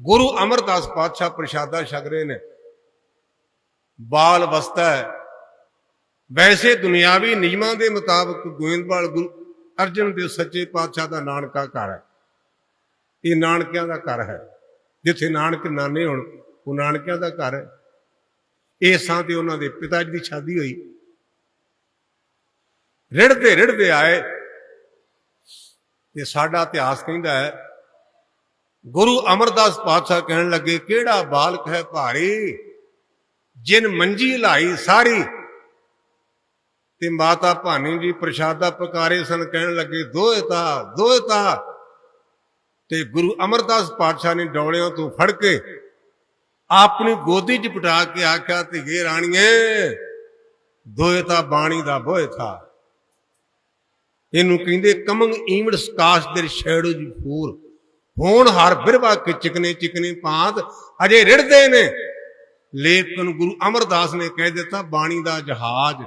ਗੁਰੂ ਅਮਰਦਾਸ ਪਾਤਸ਼ਾਹ ਪ੍ਰਸ਼ਾਦਾ ਛਕ ਰਹੇ ਨੇ। ਬਾਲ ਅਵਸਥਾ ਹੈ। ਵੈਸੇ ਦੁਨਿਆਵੀ ਨਿਯਮਾਂ ਦੇ ਮੁਤਾਬਕ ਗੋਇੰਦਵਾਲ ਗੁਰੂ ਅਰਜਨ ਦੇਵ ਸੱਚੇ ਪਾਤਸ਼ਾਹ ਦਾ ਨਾਨਕਾ ਘਰ ਹੈ। ਇਹ ਨਾਨਕਿਆਂ ਦਾ ਘਰ ਹੈ। ਜਿੱਥੇ ਨਾਨਕ ਨਾਨੇ ਹੋਣ, ਉਹ ਨਾਨਕਿਆਂ ਦਾ ਘਰ ਹੈ। ਇਸ ਥਾਂ ਤੇ ਉਹਨਾਂ ਦੇ ਪਿਤਾ ਜੀ ਦੀ ਸ਼ਾਦੀ ਹੋਈ। ਰਿੜਦੇ ਰਿੜਦੇ ਆਏ। ਤੇ ਸਾਡਾ ਇਤਿਹਾਸ ਕਹਿੰਦਾ ਹੈ ਗੁਰੂ ਅਮਰਦਾਸ ਪਾਤਸ਼ਾਹ ਕਹਿਣ ਲੱਗੇ, ਕਿਹੜਾ ਬਾਲਕ ਹੈ ਭਾਰੀ? ਜਿਨ ਮੰਜੀ ਲਾਈ ਸਾਰੀ। ਤੇ ਮਾਤਾ ਭਾਨੀ ਜੀ ਪ੍ਰਸ਼ਾਦਾ ਪਕਾਰੇ ਸਨ, ਕਹਿਣ ਲੱਗੇ ਦੋਇਤਾ ਦੋਇਤਾ ਤੇ। ਗੁਰੂ ਅਮਰਦਾਸ ਪਾਤਸ਼ਾਹ ਨੇ ਡੌਲਿਆਂ ਤੋਂ ਫੜ ਕੇ ਆਪਣੀ ਗੋਦੀ 'ਚ ਪਟਾ ਕੇ ਆਖਿਆ, ਧੀਏ ਰਾਣੀਏ ਦੋਇਤਾ ਬਾਣੀ ਦਾ ਬੋਇਤਾ ਇਹਨੂੰ ਕਹਿੰਦੇ, ਕਮੰਗ ਈਮੜ ਸਕਾਸ਼ ਦੇ ਛੇੜੋ ਜੀ ਫੂਰ ਹੋਣ ਹਰ ਬਿਰਵਾ ਕੇ ਚਿਕਨੇ ਚਿਕਨੇ ਪਾਤ ਅਜੇ ਰਿੜਦੇ ਨੇ। ਲੇਕਿਨ ਗੁਰੂ ਅਮਰਦਾਸ ਨੇ ਕਹਿ ਦਿੱਤਾ, ਬਾਣੀ ਦਾ ਜਹਾਜ਼।